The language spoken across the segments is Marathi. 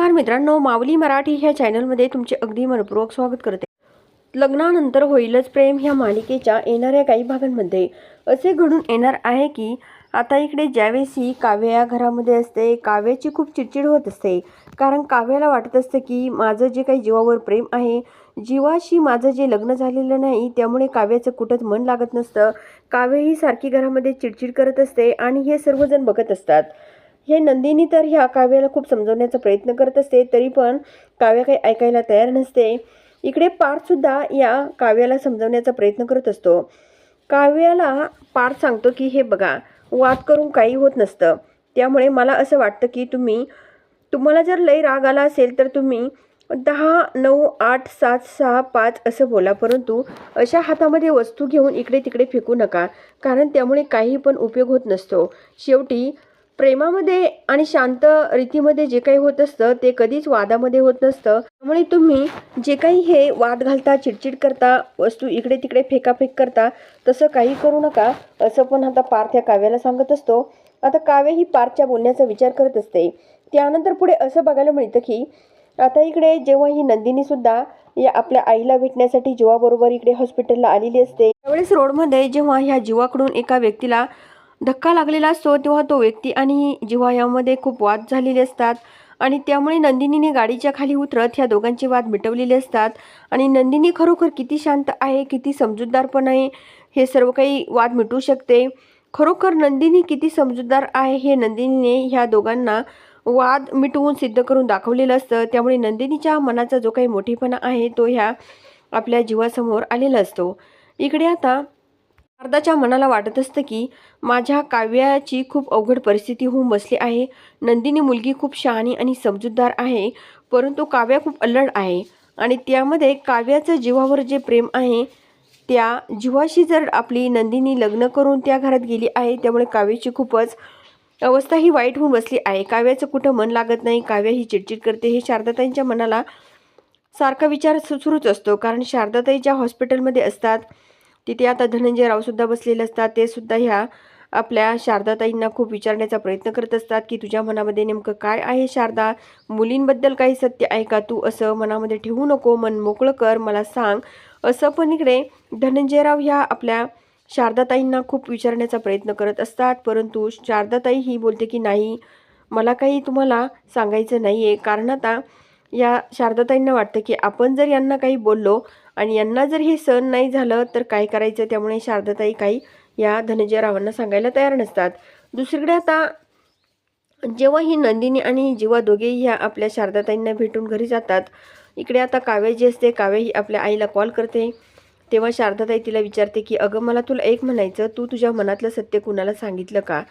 नमस्कार मित्रांनो माऊली मराठी ह्या चॅनलमध्ये तुमचे अगदी मनपूर्वक स्वागत करते. लग्नानंतर होईलच प्रेम ह्या मालिकेच्या येणाऱ्या काही भागांमध्ये. असे घडून येणार आहे की आता इकडे ज्यावेळेस ही काव्य या घरामध्ये असते काव्याची खूप चिडचिड होत असते. कारण काव्याला वाटत असतं की माझं जे काही जीवावर प्रेम आहे जीवाशी माझं जे लग्न झालेलं नाही त्यामुळे काव्याचं कुठंच मन लागत नसतं. काव्य ही सारखी घरामध्ये चिडचिड करत असते आणि हे सर्वजण बघत असतात. हे नंदिनी तर ह्या काव्याला खूप समजवण्याचा प्रयत्न करत असते तरी पण काव्य काही ऐकायला तयार नसते. इकडे पार्थसुद्धा या काव्याला समजवण्याचा प्रयत्न करत असतो. काव्याला पार्थ सांगतो की हे बघा वाद करून काही होत नसतं. त्यामुळे मला असं वाटतं की तुम्ही तुम्हाला जर लय राग आला असेल तर तुम्ही दहा नऊ आठ सात सहा पाच असं बोला. परंतु अशा हातामध्ये वस्तू घेऊन इकडे तिकडे फेकू नका कारण त्यामुळे काही पण उपयोग होत नसतो. शेवटी प्रेमामध्ये आणि शांत रीतीमध्ये जे काही होत असतं ते कधीच वादामध्ये होत नसतं. त्यामुळे तुम्ही जे काही हे वाद घालता चिडचिड करता वस्तू इकडे तिकडे फेकाफेक करता तसं काही करू नका असं पण आता पार्थ या काव्याला सांगत असतो. आता काव्य ही पार्थच्या बोलण्याचा विचार करत असते. त्यानंतर पुढे असं बघायला मिळतं की आता इकडे जेव्हा ही नंदिनी सुद्धा या आपल्या आईला भेटण्यासाठी जीवाबरोबर इकडे हॉस्पिटलला आलेली असते त्यावेळेस रोडमध्ये जेव्हा ह्या जीवाकडून एका व्यक्तीला धक्का लागलेला असतो तेव्हा तो व्यक्ती आणि जिव्हा यामध्ये खूप वाद झालेले असतात. आणि त्यामुळे नंदिनीने गाडीच्या खाली उतरत ह्या दोघांचे वाद मिटवलेले असतात. आणि नंदिनी खरोखर किती शांत आहे किती समजूतदार पण आहे हे सर्व काही वाद मिटू शकते. खरोखर नंदिनी किती समजूतदार आहे हे नंदिनीने ह्या दोघांना वाद मिटवून सिद्ध करून दाखवलेलं असतं. त्यामुळे नंदिनीच्या मनाचा जो काही मोठेपणा आहे तो ह्या आपल्या जीवासमोर आलेला असतो. इकडे आता शारदाच्या मनाला वाटत असतं की माझ्या काव्याची खूप अवघड परिस्थिती होऊन बसली आहे. नंदिनी मुलगी खूप शहाणी आणि समजूतदार आहे परंतु काव्या खूप अल्लड आहे आणि त्यामध्ये काव्याचं जीवावर जे प्रेम आहे त्या जीवाशी जर आपली नंदिनी लग्न करून त्या घरात गेली आहे त्यामुळे काव्याची खूपच अवस्था ही वाईट होऊन बसली आहे. काव्याचं कुठं मन लागत नाही काव्या ही चिडचिड करते. हे शारदाताईंच्या मनाला सारखा विचार सुरूच असतो कारण शारदाताई ज्या हॉस्पिटलमध्ये असतात तिथे आता धनंजय रावसुद्धा बसलेले असतात. ते सुद्धा ह्या आपल्या शारदाताईंना खूप विचारण्याचा प्रयत्न करत असतात की तुझ्या मनामध्ये नेमकं काय आहे शारदा? मुलींबद्दल काही सत्य आहे का? तू असं मनामध्ये ठेवू नको मन मोकळं कर मला सांग. असं पण इकडे धनंजयराव ह्या आपल्या शारदाताईंना खूप विचारण्याचा प्रयत्न करत असतात. परंतु शारदाताई ही बोलते की नाही मला काही तुम्हाला सांगायचं नाही आहे कारण आता या शारदाताईंना वाटतं की आपण जर यांना काही बोललो आणि यांना जर हे सहन नाही झालं तर काय करायचं? त्यामुळे शारदाताई काही या धनंजयरावांना सांगायला तयार नसतात. दुसरीकडे आता जेव्हा ही नंदिनी आणि जीवा दोघेही ह्या आपल्या शारदाताईंना भेटून घरी जातात इकडे आता काव्य जी असते काव्य ही आपल्या आईला कॉल करते. तेव्हा शारदाताई तिला विचारते की अगं मला तुला एक म्हणायचं तू तुझ्या मनातलं सत्य कुणाला सांगितलं का?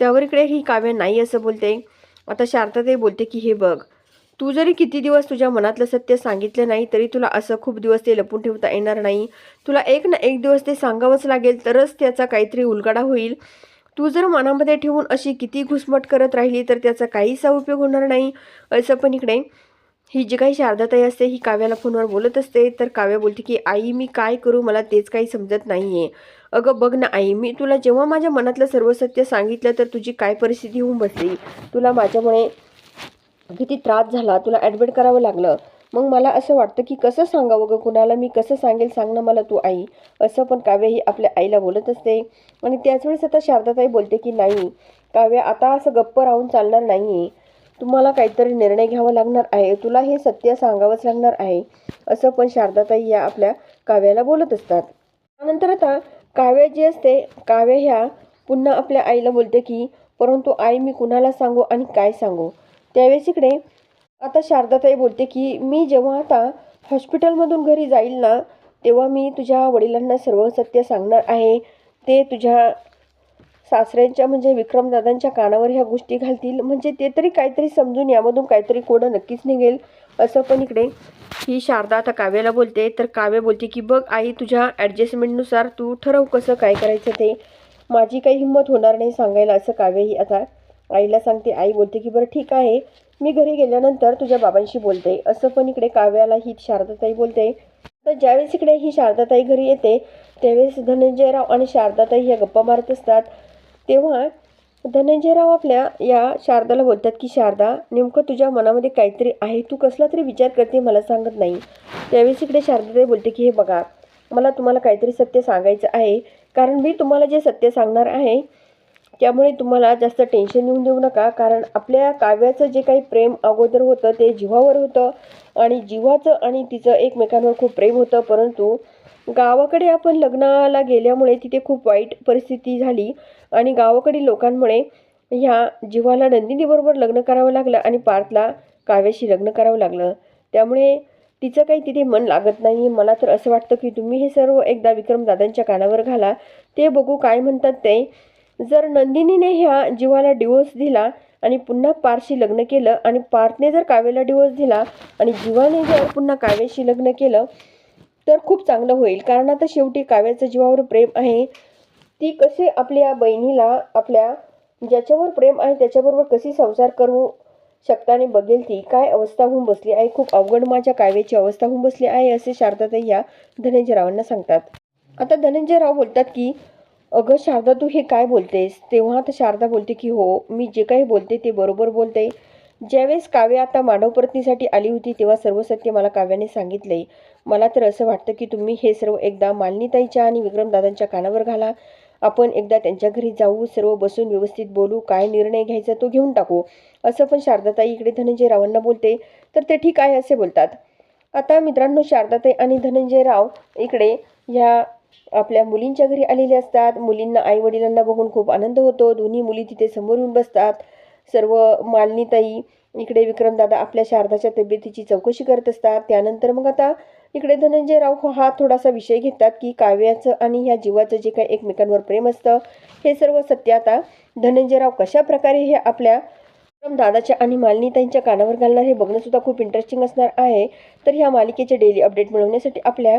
त्यावर इकडे ही काव्य नाही असं बोलते. आता शारदाताई बोलते की हे बघ तू जरी किती दिवस तुझ्या मनातलं सत्य सांगितलं नाही तरी तुला असं खूप दिवस ते लपून ठेवता येणार नाही. तुला एक ना एक दिवस ते सांगावंच लागेल तरच त्याचा काहीतरी उलगडा होईल. तू जर मनामध्ये ठेवून अशी किती घुसमट करत राहिली तर त्याचा काहीसा उपयोग होणार नाही. असं पण इकडे. ही जी काही शारदाताई असते ही काव्याला फोनवर बोलत असते तर काव्या बोलते की आई मी काय करू? मला तेच काही समजत नाही आहे अगं बघ ना आई मी तुला जेव्हा माझ्या मनातलं सर्व सत्य सांगितलं तर तुझी काय परिस्थिती होऊन बसली? तुला माझ्यामुळे किती त्रास झाला तुला ॲडमिट करावं लागलं. मग मला असं वाटतं की कसं सांगावं गं? कुणाला मी कसं सांगेल? सांग ना मला तू आई. असं पण काव्य ही आपल्या आईला बोलत असते. आणि त्याच वेळेस आता शारदाताई बोलते की नाही काव्य आता असं गप्प राहून चालणार नाही आहे तुम्हाला काहीतरी निर्णय घ्यावा लागणार आहे. तुला हे सत्य सांगावंच लागणार आहे. असं पण शारदाताई या आपल्या काव्याला बोलत असतात. त्यानंतर आता काव्य जी असते काव्य ह्या पुन्हा आपल्या आईला बोलते की परंतु आई मी कुणाला सांगू आणि काय सांगू? त्यावेळेस इकडे आता शारदाताई बोलते की मी जेव्हा आता हॉस्पिटलमधून घरी जाईल ना तेव्हा मी तुझ्या वडिलांना सर्व सत्य सांगणार आहे. ते तुझ्या सासऱ्यांच्या म्हणजे विक्रमदादांच्या कानावर ह्या गोष्टी घालतील. म्हणजे ते तरी काहीतरी समजून यामधून काहीतरी कोडं नक्कीच निघेल. असं पण इकडे ही शारदा आता काव्याला बोलते. तर काव्य बोलते की बघ आई तुझ्या ॲडजस्टमेंटनुसार तू ठरव कसं काय करायचं ते. माझी काही हिंमत होणार नाही सांगायला असं काव्य ही आता आईला सांगते आई बोलते की बरं ठीक आहे मी घरी गेल्यानंतर तुझ्या बाबांशी बोलते. असं पण इकडे काव्याला ही शारदाताई बोलते. तर ज्यावेळेस इकडे ही शारदाताई घरी येते त्यावेळेस धनंजयराव आणि शारदाताई ह्या गप्पा मारत असतात. तेव्हा धनंजयराव आपल्या या शारदाला बोलतात की शारदा नेमकं तुझ्या मनामध्ये काहीतरी आहे? तू कसला तरी विचार करते मला सांगत नाही. त्यावेळेस इकडे शारदाताई बोलते की हे बघा मला तुम्हाला काहीतरी सत्य सांगायचं आहे. कारण मी तुम्हाला जे सत्य सांगणार आहे त्यामुळे तुम्हाला जास्त टेन्शन येऊन देऊ नका. कारण आपल्या काव्याचं जे काही प्रेम अगोदर होतं ते जीवावर होतं. आणि जीवाचं आणि तिचं एकमेकांवर खूप प्रेम होतं. परंतु गावाकडे आपण लग्नाला गेल्यामुळे तिथे खूप वाईट परिस्थिती झाली. आणि गावाकडील लोकांमुळे ह्या जीवाला नंदिनीबरोबर लग्न करावं लागलं आणि पार्थला काव्याशी लग्न करावं लागलं. त्यामुळे तिचं काही तिथे मन लागत नाही. मला तर असं वाटतं की तुम्ही हे सर्व एकदा विक्रमदादांच्या कानावर घाला. ते बघू काय म्हणतात ते. जर नंदिनीने ह्या जीवाला डिवोर्स दिला आणि पुन्हा पारशी लग्न केलं आणि पार्थने जर काव्याला डिवोर्स दिला आणि जीवाने जर पुन्हा काव्याशी लग्न केलं तर खूप चांगलं होईल. कारण आता शेवटी काव्याचं जीवावर प्रेम आहे. ती कसे आपल्या बहिणीला आपल्या ज्याच्यावर प्रेम आहे त्याच्याबरोबर कशी संसार करू शकताने बघेल ती? काय अवस्था होऊन बसली आहे? खूप अवघड माझ्या काव्याची अवस्था होऊन बसली आहे असे शारदाताई या धनंजयरावांना सांगतात. आता धनंजयराव बोलतात की अगं शारदा तू हे काय बोलतेस? तेव्हा तर शारदा बोलते की हो मी जे काही बोलते ते बरोबर बोलते. ज्यावेळेस काव्य आता मानव आली होती तेव्हा सर्व सत्य मला काव्याने सांगितले. मला तर असं वाटतं की तुम्ही हे सर्व एकदा मालिनीताईच्या आणि विक्रमदादांच्या कानावर घाला. आपण एकदा त्यांच्या घरी जाऊ सर्व बसून व्यवस्थित बोलू काय निर्णय घ्यायचा तो घेऊन टाकू. असं पण शारदाताई इकडे धनंजय रावांना बोलते. तर ते ठीक आहे असे बोलतात. आता मित्रांनो शारदाताई आणि धनंजय राव इकडे ह्या आपल्या मुलींच्या घरी आलेले असतात. मुलींना आई वडिलांना बघून खूप आनंद होतो. दोन्ही मुली तिथे समोर येऊन बसतात. सर्व मालिनीताई इकडे विक्रमदादा आपल्या शारदाच्या तब्येतीची चौकशी करत असतात. त्यानंतर मग आता इकडे धनंजय राव हा थोडासा विषय घेतात की काव्याचं आणि ह्या जीवाचं जे काही एकमेकांवर प्रेम असतं हे सर्व सत्य आता धनंजयराव कशा प्रकारे हे आपल्या दादाच्या आणि मालिनीताईंच्या कानावर घालणार हे बघणंसुद्धा खूप इंटरेस्टिंग असणार आहे. तर ह्या मालिकेचे डेली अपडेट मिळवण्यासाठी आपल्या